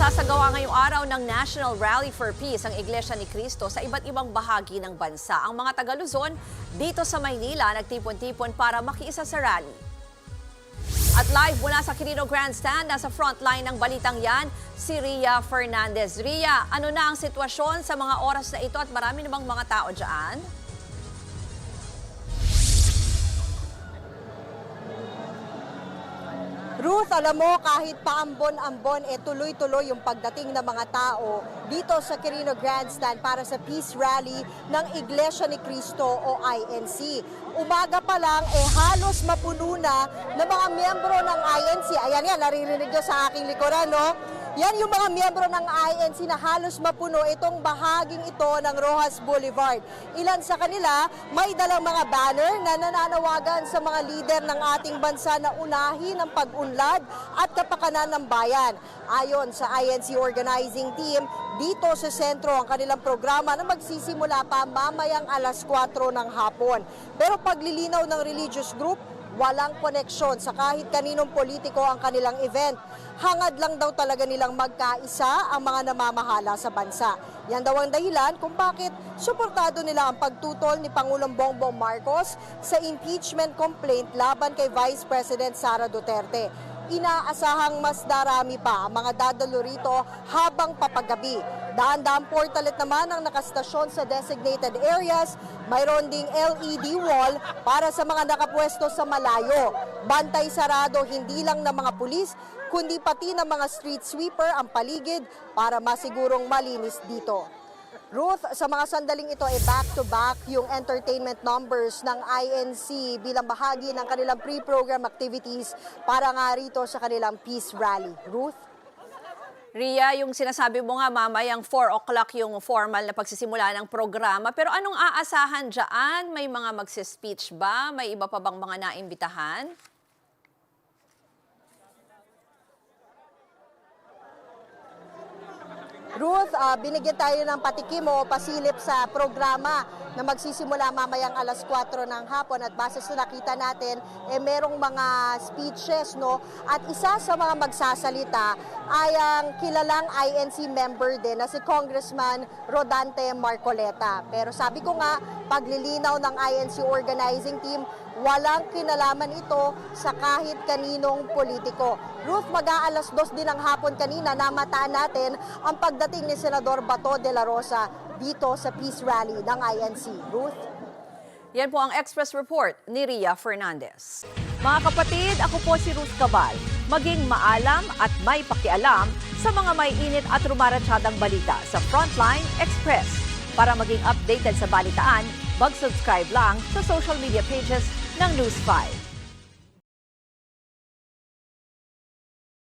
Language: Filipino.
Isasagawa ngayong araw ng National Rally for Peace ang Iglesia ni Cristo sa iba't ibang bahagi ng bansa. Ang mga taga Luzon dito sa Maynila nagtipon-tipon para makiisa sa rally. At live mula sa Quirino Grandstand, nasa frontline ng balitang yan, si Ria Fernandez. Ria, ano na ang sitwasyon sa mga oras na ito at marami namang mga tao dyan? Ruth, alam mo, kahit paambon-ambon, eh tuloy-tuloy yung pagdating ng mga tao dito sa Quirino Grandstand para sa Peace Rally ng Iglesia ni Cristo o INC. Umaga pa lang, eh halos mapuno na ng mga miyembro ng INC. Ayan yan, naririnig nyo sa aking likuran, no? Yan yung mga miyembro ng INC na halos mapuno itong bahaging ito ng Rojas Boulevard. Ilan sa kanila may dalang mga banner na nananawagan sa mga lider ng ating bansa na unahin ang pag-unlad at kapakanan ng bayan. Ayon sa INC organizing team, dito sa sentro ang kanilang programa na magsisimula pa mamayang alas 4 ng hapon. Pero paglilinaw ng religious group, walang koneksyon sa kahit kaninong politiko ang kanilang event. Hangad lang daw talaga nilang magkaisa ang mga namamahala sa bansa. Yan daw ang dahilan kung bakit suportado nila ang pagtutol ni Pangulong Bongbong Marcos sa impeachment complaint laban kay Vice President Sara Duterte. Inaasahang mas darami pa ang mga dadalo rito habang papagabi. Daan-daan portalet naman ang nakastasyon sa designated areas. Mayroon ding LED wall para sa mga nakapwesto sa malayo. Bantay sarado hindi lang ng mga pulis, kundi pati ng mga street sweeper ang paligid para masigurong malinis dito. Ruth, sa mga sandaling ito ay back-to-back yung entertainment numbers ng INC bilang bahagi ng kanilang pre-program activities para nga rito sa kanilang peace rally. Ruth? Ria, yung sinasabi mo nga mamayang 4 o'clock yung formal na pagsisimula ng programa. Pero anong aasahan dyan? May mga magsispeech ba? May iba pa bang mga naimbitahan? Ruth, ah, binigyan tayo ng patikim o pasilip sa programa na magsisimula mamayang alas 4 ng hapon at base sa nakita natin, eh, merong mga speeches, no? At isa sa mga magsasalita ay ang kilalang INC member din na si Congressman Rodante Marcoleta. Pero sabi ko nga, paglilinaw ng INC organizing team, walang kinalaman ito sa kahit kaninong politiko. Ruth, mag-aalas dos din ng hapon kanina, namataan natin ang pagdating ni Senador Bato de la Rosa dito sa Peace Rally ng INC. Ruth? Yan po ang Express Report ni Ria Fernandez. Mga kapatid, ako po si Ruth Cabal. Maging maalam at may pakialam sa mga may init at rumaratsyadang balita sa Frontline Express. Para maging updated sa balitaan, mag-subscribe lang sa social media pages ng News 5.